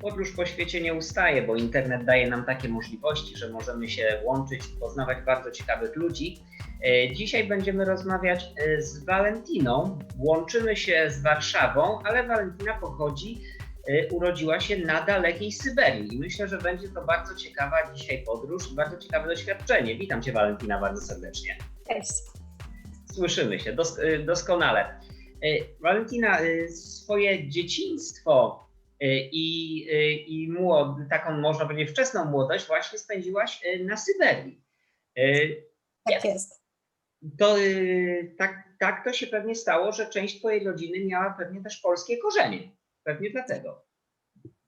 Podróż po świecie nie ustaje, bo internet daje nam takie możliwości, że możemy się łączyć, poznawać bardzo ciekawych ludzi. E, Dzisiaj będziemy rozmawiać e, z Walentiną. Łączymy się z Warszawą, ale Walentina pochodzi, e, urodziła się na dalekiej Syberii i myślę, że będzie to bardzo ciekawa dzisiaj podróż, bardzo ciekawe doświadczenie. Witam Cię Walentina bardzo serdecznie. Cześć. Słyszymy się dos y, doskonale. Walentina, swoje dzieciństwo i, y, i młod, taką można powiedzieć wczesną młodość właśnie spędziłaś y, na Syberii. Tak jest. To tak, tak to się pewnie stało, że część twojej rodziny miała pewnie też polskie korzenie. Pewnie dlatego.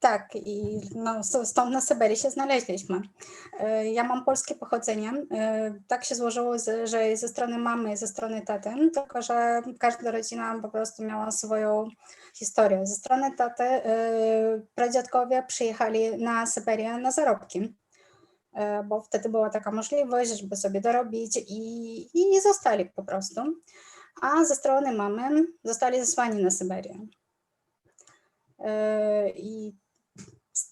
Tak, i no, stąd na Syberii się znaleźliśmy. E, Ja mam polskie pochodzenie. E, Tak się złożyło, że ze strony mamy, ze strony taty, tylko że każda rodzina po prostu miała swoją historię. Ze strony taty e, pradziadkowie przyjechali na Syberię na zarobki, bo wtedy była taka możliwość, żeby sobie dorobić i, i zostali po prostu. A ze strony mamy zostali zesłani na Syberię. I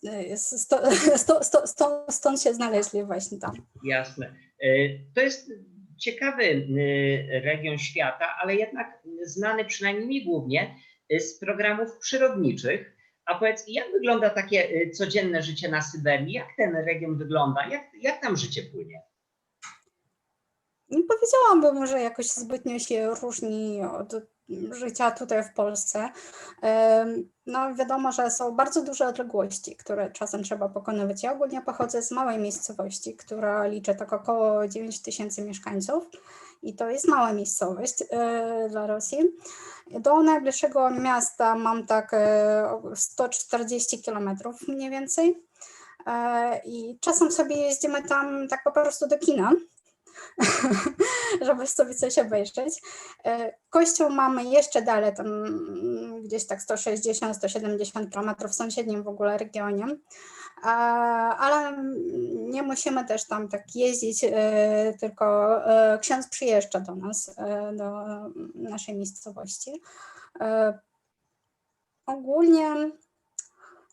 sto, sto, sto, stąd się znaleźli właśnie tam. Jasne. Y, To jest ciekawy y, region świata, ale jednak znany przynajmniej mi głównie y, z programów przyrodniczych. A powiedz, jak wygląda takie codzienne życie na Syberii? Jak ten region wygląda? Jak, jak tam życie płynie? Nie powiedziałabym, że jakoś zbytnio się różni od życia tutaj w Polsce. No wiadomo, że są bardzo duże odległości, które czasem trzeba pokonywać. Ja ogólnie pochodzę z małej miejscowości, która liczy tak około 9 tysięcy mieszkańców i to jest mała miejscowość e, dla Rosji. Do najbliższego miasta mam tak e, o 140 kilometrów mniej więcej. E, I czasem sobie jeździmy tam tak po prostu do kina, żeby sobie coś obejrzeć. E, Kościół mamy jeszcze dalej, tam mm, gdzieś tak 160-170 km w sąsiednim w ogóle regionie, ale nie musimy też tam tak jeździć, e, tylko e, ksiądz przyjeżdża do nas, do naszej miejscowości. Ogólnie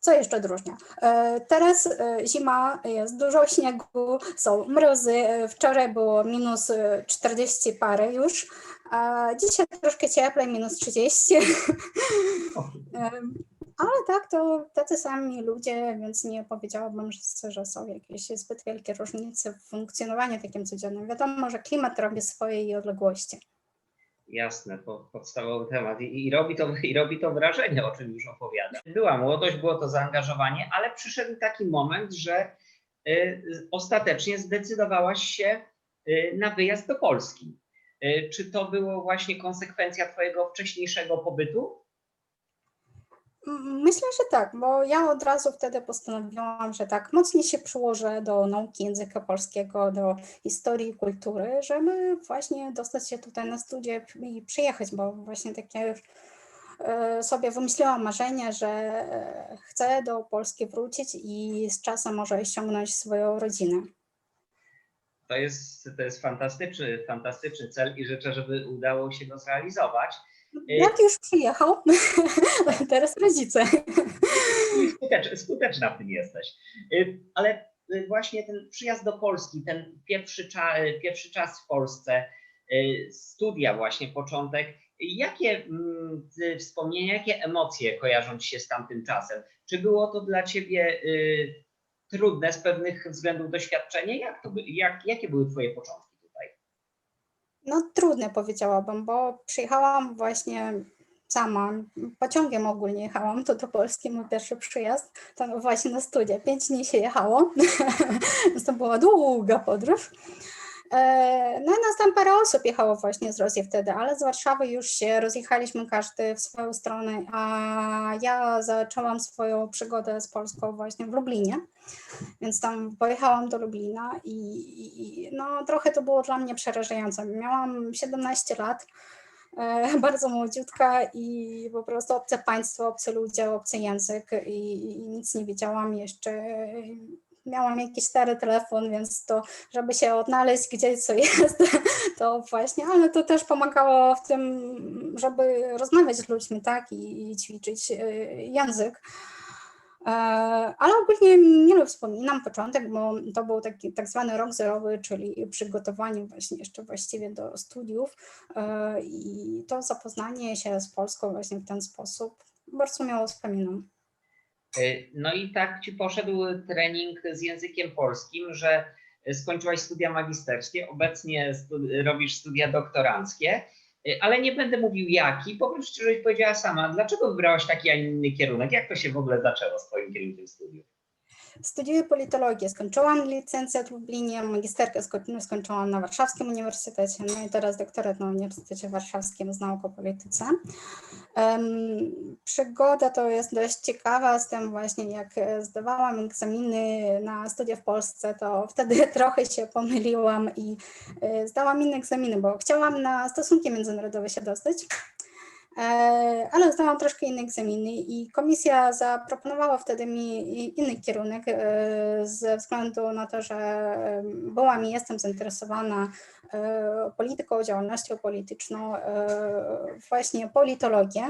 co jeszcze odróżnia? E, Teraz e, zima, jest dużo śniegu, są mrozy. e, Wczoraj było minus e, 40 parę już, a dzisiaj troszkę cieplej, minus 30. Em, Ale tak, to tacy sami ludzie, więc nie powiedziałabym, że, że są jakieś zbyt wielkie różnice w funkcjonowaniu takim codziennym. Wiadomo, że klimat robi swoje i odległości. Jasne, po, podstawowy temat I, i, robi to, i robi to wrażenie, o czym już opowiada. Była młodość, było to zaangażowanie, ale przyszedł taki moment, że y, ostatecznie zdecydowałaś się y, na wyjazd do Polski. Y, czy to było właśnie konsekwencja Twojego wcześniejszego pobytu? Myślę, że tak, bo ja od razu wtedy postanowiłam, że tak mocniej się przyłożę do nauki języka polskiego, do historii i kultury, żeby właśnie dostać się tutaj na studia i przyjechać, bo właśnie takie e, sobie wymyśliłam marzenie, że e, chcę do Polski wrócić i z czasem może ściągnąć swoją rodzinę. To jest, to jest fantastyczny, fantastyczny cel i życzę, żeby udało się go zrealizować. Jak już przyjechał, teraz rodzice. Skutecz, skuteczna w tym jesteś. Y, Ale y, właśnie ten przyjazd do Polski, ten pierwszy, cza, y, pierwszy czas w Polsce, y, studia właśnie, początek, jakie mm, wspomnienia, jakie emocje kojarzą ci się z tamtym czasem? Czy było to dla ciebie y, trudne z pewnych względów doświadczenie? Jak to, jak, jakie były twoje początki? No trudne powiedziałabym, bo przyjechałam właśnie sama, pociągiem ogólnie jechałam, to do Polski mój pierwszy przyjazd, to właśnie na studia, pięć dni się jechało, to była długa podróż. E, No i nas tam parę osób jechało właśnie z Rosji wtedy, ale z Warszawy już się rozjechaliśmy każdy w swoją stronę, a ja zaczęłam swoją przygodę z Polską właśnie w Lublinie, więc tam pojechałam do Lublina i, i no, trochę to było dla mnie przerażające. Miałam 17 lat, e, bardzo młodziutka i po prostu obce państwo, obcy ludzie, obcy język i, i nic nie wiedziałam jeszcze. Miałam jakiś stary telefon, więc to, żeby się odnaleźć gdzie co jest, to właśnie, ale to też pomagało w tym, żeby rozmawiać z ludźmi, tak, i, i ćwiczyć e, język. E, Ale ogólnie miło wspominam początek, bo to był taki tak zwany rok zerowy, czyli przygotowanie właśnie jeszcze właściwie do studiów e, i to zapoznanie się z Polską właśnie w ten sposób bardzo miło wspominam. Y, No i tak ci poszedł trening z językiem polskim, że skończyłaś studia magisterskie, obecnie robisz studia doktoranckie, y, ale nie będę mówił jaki, po prostu żebyś powiedziała sama, dlaczego wybrałaś taki, a inny kierunek, jak to się w ogóle zaczęło z twoim kierunkiem studiów? Studiuję politologię, skończyłam licencjat w Lublinie, magisterkę sko- skończyłam na Warszawskim Uniwersytecie, no i teraz doktorat na Uniwersytecie Warszawskim z nauk o polityce. Przygoda to jest dość ciekawa z tym właśnie, jak e, zdawałam egzaminy na studia w Polsce, to wtedy trochę się pomyliłam i e, zdałam inne egzaminy, bo chciałam na stosunki międzynarodowe się dostać. E, ale zdałam troszkę inne egzaminy i komisja zaproponowała wtedy mi inny kierunek e, ze względu na to, że byłam i jestem zainteresowana e, polityką, działalnością polityczną, właśnie politologię.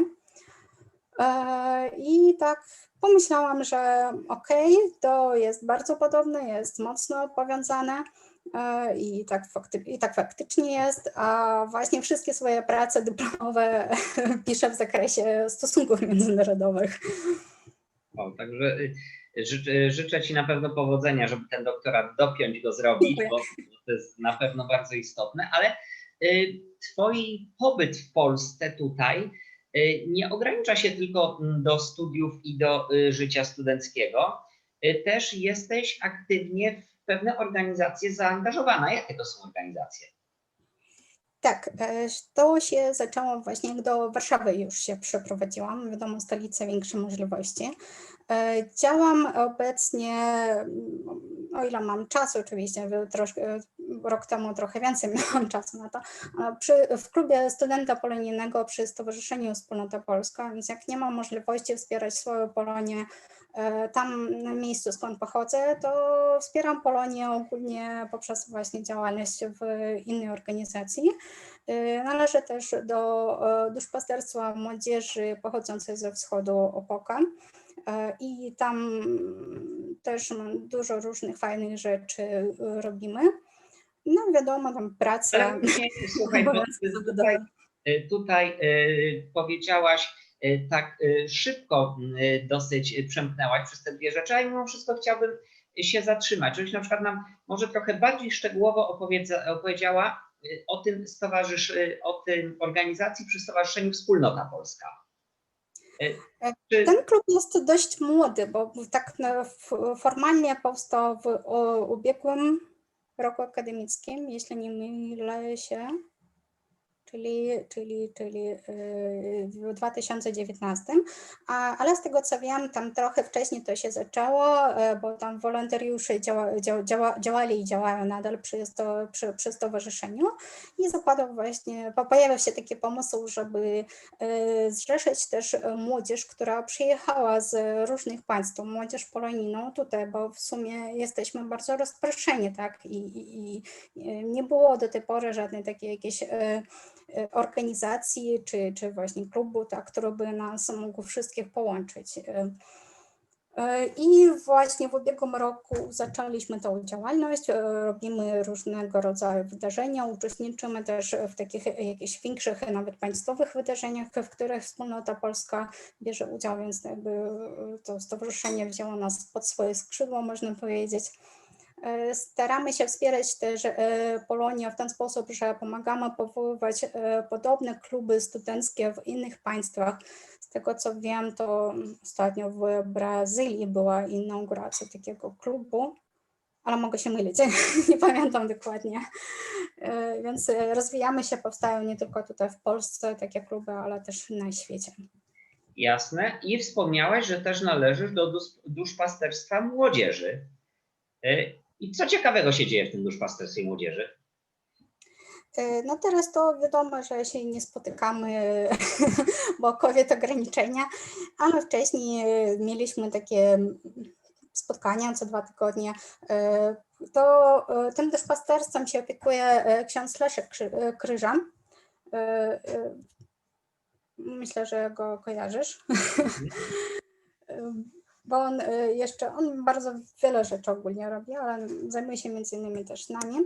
I tak pomyślałam, że okej, to jest bardzo podobne, jest mocno powiązane. E, I tak, I tak faktycznie jest, a właśnie wszystkie swoje prace dyplomowe piszę w zakresie stosunków międzynarodowych. O, także y, życzę, życzę ci na pewno powodzenia, żeby ten doktorat dopiąć go zrobić, bo to jest na pewno bardzo istotne, ale y, twój pobyt w Polsce tutaj y, nie ogranicza się tylko do studiów i do życia studenckiego. Też jesteś aktywnie w pewne organizacje zaangażowana. Jakie to są organizacje? Tak, e, to się zaczęło właśnie, do Warszawy już się przeprowadziłam, wiadomo, stolica większe możliwości. E, Działam obecnie, mm, o ile mam czasu oczywiście, troszkę, rok temu trochę więcej miałam czasu na to, przy, w klubie studenta polonijnego przy Stowarzyszeniu Wspólnota Polska, więc jak nie mam możliwości wspierać swoją Polonię e, tam na miejscu, skąd pochodzę, to wspieram Polonię ogólnie poprzez właśnie działalność w innej organizacji. Y, Należę też do e, duszpasterstwa młodzieży pochodzącej ze wschodu Opoka e, i tam też mam dużo różnych fajnych rzeczy y, robimy. No wiadomo, tam praca. Nie, słuchaj, tutaj, y, powiedziałaś tak szybko y, dosyć przemknęłaś przez te dwie rzeczy, a mimo wszystko chciałbym się zatrzymać, żebyś na przykład nam może trochę bardziej szczegółowo opowiedziała o tym stowarzysz, o tym organizacji przy Stowarzyszeniu Wspólnota Polska. E, Czy, Ten klub jest dość młody, bo tak formalnie powstał w ubiegłym roku akademickim, jeśli nie mylę się, czyli, czyli, czyli yy, w 2019, a, ale z tego co wiem, tam trochę wcześniej to się zaczęło, e, bo tam wolontariusze działa, działa, działa, działali i działają nadal przy, sto, przy, przy stowarzyszeniu. I zakładał właśnie, po- pojawił się taki pomysł, żeby e, zrzeszyć też młodzież, która przyjechała z różnych państw, młodzież polonijną tutaj, bo w sumie jesteśmy bardzo rozproszeni, tak, i, i, i nie było do tej pory żadnej takiej jakiejś organizacji, czy, czy właśnie klubu, tak, który by nas mógł wszystkich połączyć. E, e, I właśnie w ubiegłym roku zaczęliśmy tą działalność, e, robimy różnego rodzaju wydarzenia, uczestniczymy też w takich e, jakichś większych, nawet państwowych wydarzeniach, w których wspólnota polska bierze udział, więc jakby e, to stowarzyszenie wzięło nas pod swoje skrzydło, można powiedzieć. E, Staramy się wspierać też e, Polonię w ten sposób, że pomagamy powoływać e, podobne kluby studenckie w innych państwach. Z tego co wiem, to ostatnio w Brazylii była inauguracja takiego klubu, ale mogę się mylić, nie pamiętam dokładnie. Więc rozwijamy się, powstają nie tylko tutaj w Polsce takie kluby, ale też na świecie. jasne. I wspomniałaś, że też należysz do dus- duszpasterstwa młodzieży. I co ciekawego się dzieje w tym duszpasterstwie młodzieży? E, No teraz to wiadomo, że się nie spotykamy, bo COVID ograniczenia, ale wcześniej e, mieliśmy takie spotkania co dwa tygodnie. E, To tym też pasterstwem się opiekuje ksiądz Leszek Kryża. Myślę, że go kojarzysz. Bo on y, jeszcze, on bardzo wiele rzeczy ogólnie robi, ale zajmuje się między innymi też nami.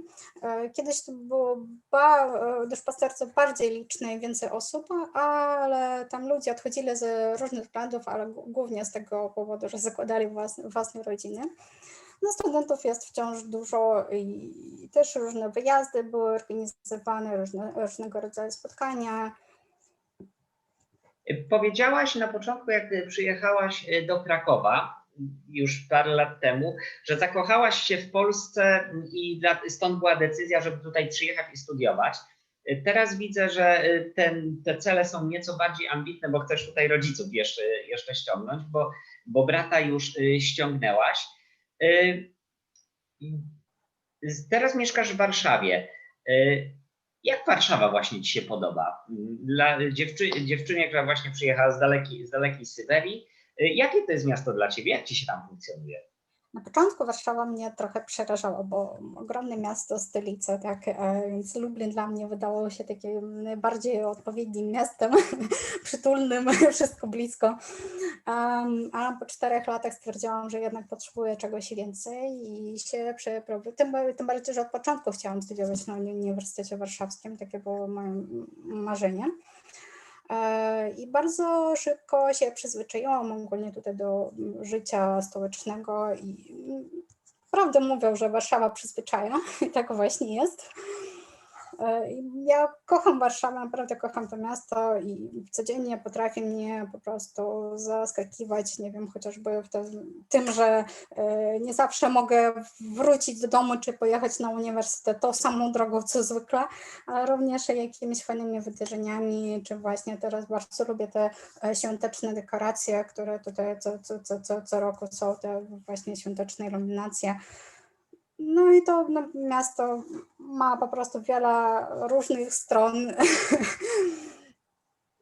E, Kiedyś to było ba, e, duszpasterce bardziej liczne i więcej osób, ale tam ludzie odchodzili z różnych względów, ale głównie z tego powodu, że zakładali własne, własne rodziny. No studentów jest wciąż dużo i też różne wyjazdy były organizowane, różne, różnego rodzaju spotkania. Powiedziałaś na początku, jak przyjechałaś e, do Krakowa już parę lat temu, że zakochałaś się w Polsce i stąd była decyzja, żeby tutaj przyjechać i studiować. E, Teraz widzę, że e, ten, te cele są nieco bardziej ambitne, bo chcesz tutaj rodziców jeszcze, jeszcze ściągnąć, bo, bo brata już ściągnęłaś. Teraz mieszkasz w Warszawie. Jak Warszawa właśnie Ci się podoba? Dla dziewczy, dziewczynie, która właśnie przyjechała z dalekiej, z dalekiej Syberii, y, jakie to jest miasto dla Ciebie? Jak Ci się tam funkcjonuje? Na początku Warszawa mnie trochę przerażała, bo ogromne miasto, stolica, tak, e, więc Lublin dla mnie wydawało się takim najbardziej odpowiednim miastem, przytulnym, wszystko blisko. A po czterech latach stwierdziłam, że jednak potrzebuję czegoś więcej i się przeprowadziłam. Tym, ba- tym bardziej, że od początku chciałam studiować na Uni- Uniwersytecie Warszawskim, takie było moje marzenie. I bardzo szybko się przyzwyczaiłam ogólnie tutaj do mm, życia stołecznego i mm, prawdę mówią, że Warszawa przyzwyczaja i tak właśnie jest. E, Ja kocham Warszawę, naprawdę kocham to miasto i codziennie potrafi mnie po prostu zaskakiwać, nie wiem, chociażby w tym, że e, nie zawsze mogę wrócić do domu czy pojechać na uniwersytet tą samą drogą co zwykle, ale również jakimiś fajnymi wydarzeniami, czy właśnie teraz bardzo lubię te e, świąteczne dekoracje, które tutaj co, co, co, co, co roku są, te właśnie świąteczne iluminacje. No i to no, miasto ma po prostu wiele różnych stron.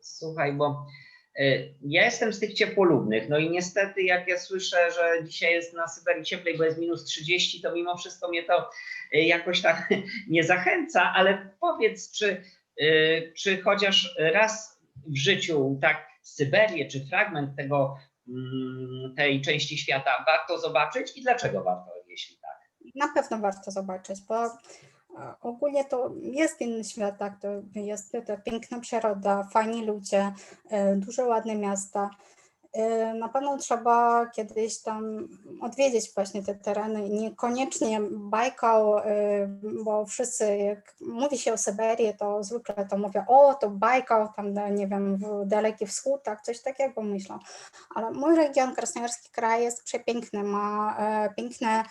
Słuchaj, bo y, ja jestem z tych ciepłolubnych, no i niestety jak ja słyszę, że dzisiaj jest na Syberii cieplej, bo jest minus 30, to mimo wszystko mnie to y, jakoś tak nie zachęca, ale powiedz, czy, y, czy chociaż raz w życiu tak Syberię, czy fragment tego, mm, tej części świata warto zobaczyć i dlaczego warto? Na pewno warto zobaczyć, bo e, ogólnie to jest inny świat, tak, to jest to piękna przyroda, fajni ludzie, e, duże, ładne miasta. E, Na pewno trzeba kiedyś tam odwiedzić właśnie te tereny, niekoniecznie Bajkał, e, bo wszyscy jak mówi się o Syberii, to zwykle to mówią, o to Bajkał, tam no, nie wiem, w Daleki Wschód, tak, coś takiego myślą. Ale mój region, Krasnojarski kraj jest przepiękny, ma e, piękne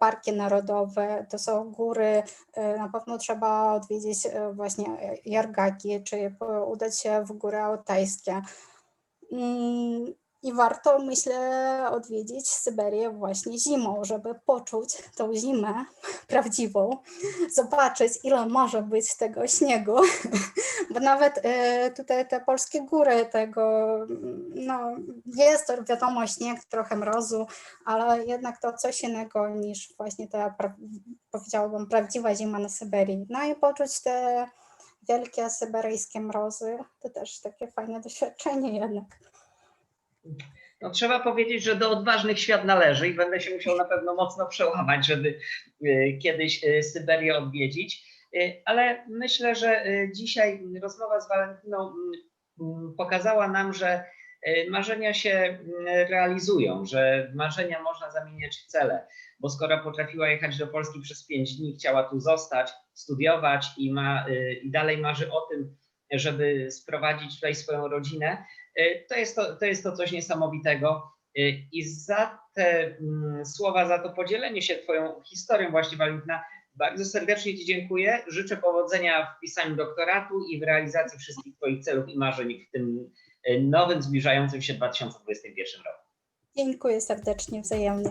parki narodowe, to są góry, na pewno trzeba odwiedzić właśnie Jargaki, czy udać się w góry altajskie. I warto, myślę, odwiedzić Syberię właśnie zimą, żeby poczuć tą zimę prawdziwą, zobaczyć, ile może być tego śniegu. Bo nawet e, tutaj te polskie góry, tego, no, jest to wiadomo śnieg, trochę mrozu, ale jednak to coś innego niż właśnie ta, powiedziałabym, prawdziwa zima na Syberii. No i poczuć te wielkie syberyjskie mrozy, to też takie fajne doświadczenie jednak. No, trzeba powiedzieć, że do odważnych świat należy i będę się musiał na pewno mocno przełamać, żeby y, kiedyś y, Syberię odwiedzić. Y, Ale myślę, że dzisiaj rozmowa z Walentyną mm, mm, pokazała nam, że marzenia się mm, realizują, że marzenia można zamieniać w cele, bo skoro potrafiła jechać do Polski przez pięć dni, chciała tu zostać, studiować i, ma, y, i dalej marzy o tym, żeby sprowadzić tutaj swoją rodzinę, y, to jest to, to jest to coś niesamowitego. Y, I za te mm, słowa, za to podzielenie się Twoją historią, właśnie Walentyna, bardzo serdecznie Ci dziękuję. Życzę powodzenia w pisaniu doktoratu i w realizacji wszystkich Twoich celów i marzeń w tym nowym, zbliżającym się 2021 roku. Dziękuję serdecznie, wzajemnie.